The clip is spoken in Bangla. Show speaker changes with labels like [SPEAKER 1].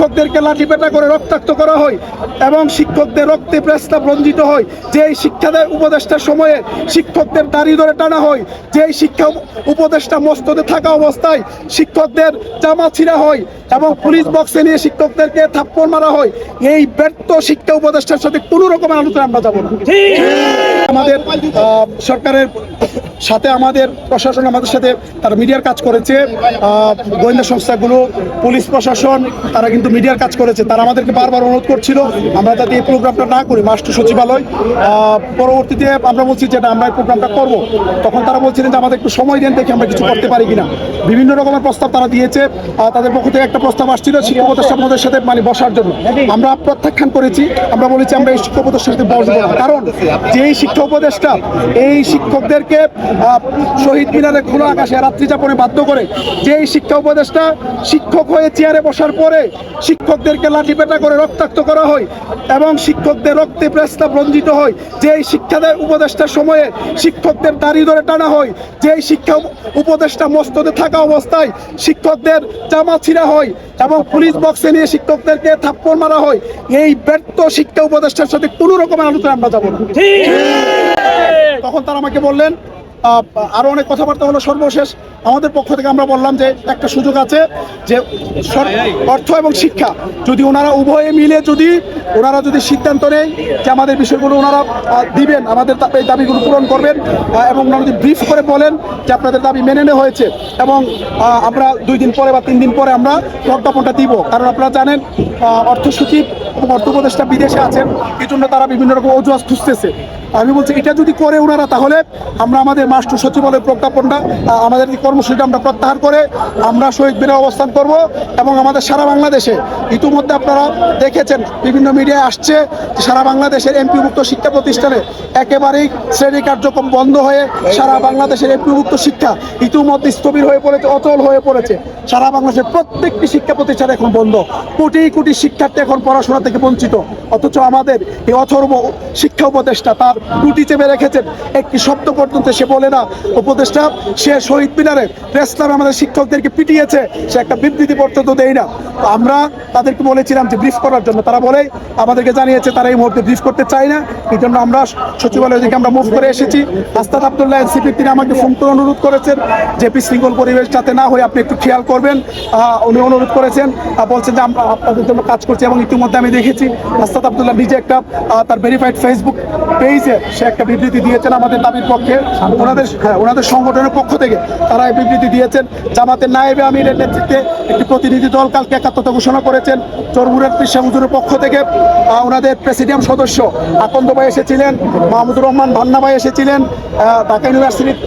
[SPEAKER 1] শিক্ষকদেরকে লাঠিপেটা করে রক্তাক্ত করা হয় এবং শিক্ষকদের রক্তে প্রস্তাব রঞ্জিত হয়। যেই শিক্ষাদের উপদেষ্টার সময়ে শিক্ষকদের দাড়ি ধরে টানা হয় যেই শিক্ষা উপদেষ্টা মস্তদে থাকা অবস্থায় শিক্ষকদের জামা ছিঁড়া হয় এবং পুলিশ বক্সে নিয়ে শিক্ষকদেরকে থাপ্পড় মারা হয় এই ব্যর্থ শিক্ষা উপদেষ্টার সাথে কোনো রকমের আলোচনা আমরা যাব না। আমাদের সরকারের সাথে আমাদের প্রশাসন আমাদের সাথে তারা মিডিয়ার কাজ করেছে। গোয়েন্দা সংস্থাগুলো, পুলিশ প্রশাসন, তারা কিন্তু মিডিয়ার কাজ করেছে। তারা আমাদেরকে বারবার অনুরোধ করছিল, আমরা যাতে এই প্রোগ্রামটা না করি, মাস্টার সচিবালয়। পরবর্তীতে আমরা বলছি যে আমরা এই প্রোগ্রামটা করব। তখন তারা বলছিলেন যে, আমাদের একটু সময় দেন, দেখি আমরা কিছু করতে পারি কিনা। বিভিন্ন রকমের প্রস্তাব তারা দিয়েছে। তাদের পক্ষ থেকে একটা প্রস্তাব আসছিল, শিক্ষা প্রতিষ্ঠানদের সাথে মানে বসার জন্য। আমরা প্রত্যাখ্যান করেছি, আমরা বলেছি, আমরা এই শিক্ষা প্রতিষ্ঠানের সাথে বসবো কারণ, যেই শিক্ষা উপদেষ্টা, এই শিক্ষকদেরকে শহীদ মিনারে খোলা আকাশে রাত্রি যাপনে বাধ্য করে। যেই শিক্ষা উপদেষ্টা শিক্ষক হয়ে চেয়ারে বসার পরে শিক্ষকদেরকে লাঠিপেটা করে রক্তাক্ত করা হয় এবং শিক্ষকদের রক্তে প্রস্তাব রঞ্জিত হয় যেই শিক্ষাদের উপদেষ্টার সময়ে শিক্ষকদের দাড়ি ধরে টানা হয় যেই শিক্ষা উপদেষ্টা মস্তদে থাকা অবস্থায় শিক্ষকদের জামা ছিঁড়া হয় এবং পুলিশ বক্সে নিয়ে শিক্ষকদেরকে থাপ্পড় মারা হয় এই ব্যর্থ শিক্ষা উপদেষ্টার সাথে কোনো রকমের আলোচনা আমরা যাব না। তখন তারা আমাকে বললেন আহ, আরও অনেক কথাবার্তা হলো সর্বশেষ। আমাদের পক্ষ থেকে আমরা বললাম যে একটা সুযোগ আছে যে অর্থ এবং শিক্ষা। যদি ওনারা উভয়ে মিলে যদি ওনারা যদি সিদ্ধান্ত নেয় যে আমাদের বিষয়গুলো ওনারা দিবেন আমাদের এই দাবিগুলো পূরণ করবেন এবং ওনারা যদি ব্রিফ করে বলেন যে আপনাদের দাবি মেনে নেওয়া হয়েছে এবং আমরা দুই দিন পরে বা তিন দিন পরে আমরা প্রজ্ঞাপনটা দিব। কারণ আপনারা জানেন অর্থ সচিব এবং অর্থ উপদেষ্টা বিদেশে আছেন এই জন্য তারা বিভিন্ন রকম অজুহাত খুঁজতেছে। আমি বলছি এটা যদি করে ওনারা তাহলে আমরা আমাদের মাস্টার সচিবালয় প্রজ্ঞাপনটা আমাদের এই কর্মসূচিটা আমরা প্রত্যাহার করে আমরা শহীদ মিনারে অবস্থান করব এবং আমাদের সারা বাংলাদেশে ইতিমধ্যে আপনারা দেখেছেন, বিভিন্ন মিডিয়ায় আসছে সারা বাংলাদেশের এমপিভুক্ত শিক্ষা প্রতিষ্ঠানে একেবারেই শ্রেণি কার্যক্রম বন্ধ হয়ে সারা বাংলাদেশের এমপিভুক্ত শিক্ষা ইতিমধ্যে স্থবির হয়ে পড়েছে, অচল হয়ে পড়েছে। সারা বাংলাদেশের প্রত্যেকটি শিক্ষা প্রতিষ্ঠান এখন বন্ধ। কোটি কোটি শিক্ষার্থী এখন পড়াশোনা থেকে বঞ্চিত। অথচ আমাদের এই অথর্ব শিক্ষা উপদেষ্টা তার টুটি চেপে রেখেছেন, একটি শব্দ পর্যন্ত সে বলে না। উপদেষ্টা সে শহীদ মিনারে প্রেস ক্লাবে আমাদের শিক্ষকদেরকে পিটিয়েছে। সে একটা বিবৃতি পর্যন্ত দেয় না। তো আমরা তাদেরকে বলেছিলাম যে ব্রিফ করার জন্য। তারা বলে, আমাদেরকে জানিয়েছে তারা এই মুহূর্তে ব্রিফ করতে চায় না। এই জন্য আমরা সচিবালয় থেকে আমরা মুভ করে এসেছি। আস্তাদ আবদুল্লাহ এনসিপি তিনি আমাকে ফোন করে অনুরোধ করেছেন যে বিশৃঙ্খল পরিবেশ যাতে না হয়, আপনি একটু খেয়াল করবেন। উনি অনুরোধ করেছেন বলছেন যে আমরা আপনাদের জন্য কাজ করছি এবং ইতিমধ্যে আমি দেখেছি আস্তাদ আবদুল্লাহ নিজে একটা তার ভেরিফাইড ফেসবুক পেজে সে একটা বিবৃতি দিয়েছেন আমাদের দাবির পক্ষে। ওনাদের হ্যাঁ ওনাদের সংগঠনের পক্ষ থেকে তারা এই বিবৃতি দিয়েছেন। জামাতের নায়েবে আমিরের নেতৃত্বে একটি প্রতিনিধি দল কালকে একাত্মতা ঘোষণা করেছেন। চরমুরের পিসা হুজুরের পক্ষ থেকে ওনাদের প্রেসিডিয়াম সদস্য আকন্দ ভাই এসেছিলেন, মাহমুদুর রহমান ভান্না ভাই এসেছিলেন ঢাকা ইউনিভার্সিটির